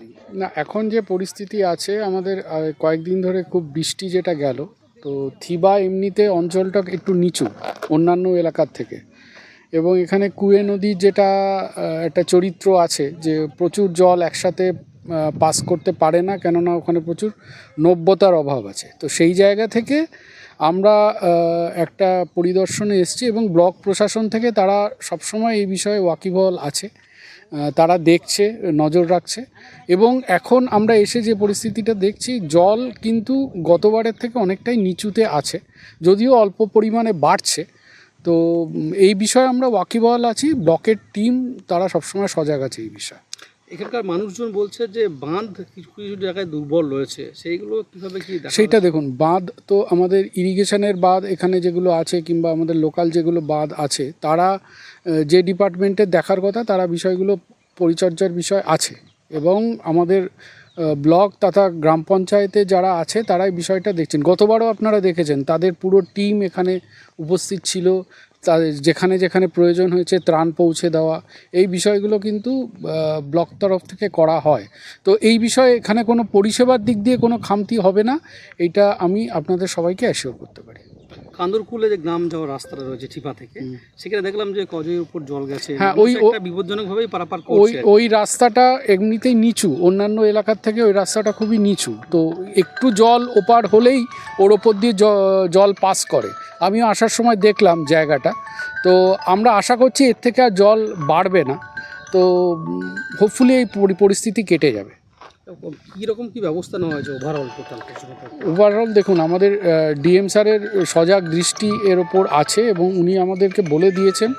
দাঁড়িয়ে না, এখন যে পরিস্থিতি আছে, আমাদের কয়েকদিন ধরে খুব বৃষ্টি যেটা গেল, তো থিবা এমনিতে অঞ্চলটা একটু নিচু, অন্যান্য এলাকার থেকে। এবং এখানে কুয়ে নদীর যেটা একটা চরিত্র আছে যে প্রচুর জল একসাথে পাস করতে পারে না, কেননা ওখানে প্রচুর নব্যতার অভাব আছে। তো সেই জায়গা থেকে আমরা একটা পরিদর্শনে এসেছি এবং ব্লক প্রশাসন থেকে তারা সবসময় এই বিষয়ে ওয়াকিবহল আছে। তারা দেখছে, নজর রাখছে। এবং এখন আমরা এসে যে পরিস্থিতিটা দেখছি, জল কিন্তু গতবারের থেকে অনেকটাই নিচুতে আছে, যদিও অল্প পরিমাণে বাড়ছে। তো এই বিষয়ে আমরা ওয়াকিবহল আছি, ব্লকের টিম, তারা সবসময় সজাগ আছে এই বিষয়ে। এখানকার মানুষজন বলছে যে বাঁধ কিছু কিছু জায়গায় দুর্বল রয়েছে। সেইগুলো কীভাবে কি সেইটা দেখুন বাঁধ তো আমাদের ইরিগেশনের বাঁধ এখানে যেগুলো আছে কিংবা আমাদের লোকাল যেগুলো বাঁধ আছে তারা যে ডিপার্টমেন্টে দেখার কথা তারা বিষয়গুলো পরিচর্যার বিষয় আছে। এবং আমাদের ব্লক তথা গ্রাম পঞ্চায়েতে যারা আছে তারাই বিষয়টা দেখছেন। গতবারও আপনারা দেখেছেন তাদের পুরো টিম এখানে উপস্থিত ছিল। তাদের যেখানে যেখানে প্রয়োজন হয়েছে ত্রাণ পৌঁছে দেওয়া এই বিষয়গুলো কিন্তু ব্লক তরফ থেকে করা হয়। তো এই বিষয়ে এখানে কোনো পরিষেবার দিক দিয়ে কোনো খামতি হবে না এটা আমি আপনাদের সবাইকে অ্যাসিওর করতে পারি। কান্দরকুলে যে গ্রাম যাওয়ার রাস্তাটা রয়েছে ঠিপা থেকে সেখানে দেখলাম যে কজের উপর জল গেছে হ্যাঁ, ওই- ও- একটা বিপজ্জনক ভাবেই পারাপার ওই ওই রাস্তাটা এমনিতেই নিচু অন্যান্য এলাকার থেকে ওই রাস্তাটা খুবই নিচু। তো একটু জল ওপার হলেই ওর ওপর দিয়ে জল পাস করে। আমিও আসার সময় দেখলাম জায়গাটা। তো আমরা আশা করছি এর থেকে আর জল বাড়বে না। তো হোপফুলি এই পরিস্থিতি কেটে যাবে। কীরকম কী ব্যবস্থা নেওয়া হয়েছে ওভারঅল টোটাল ওভারঅল দেখুন আমাদের ডিএম স্যারের সজাগ দৃষ্টি এর ওপর আছে এবং উনি আমাদেরকে বলে দিয়েছেন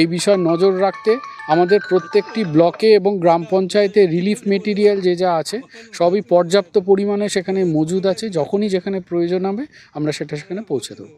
এই বিষয়ে নজর রাখতে। আমাদের প্রত্যেকটি ব্লকে এবং গ্রাম পঞ্চায়েতে রিলিফ মেটেরিয়াল যে যা আছে সবই পর্যাপ্ত পরিমাণে সেখানে মজুদ আছে। যখনই যেখানে প্রয়োজন হবে আমরা সেটা সেখানে পৌঁছে দেবো।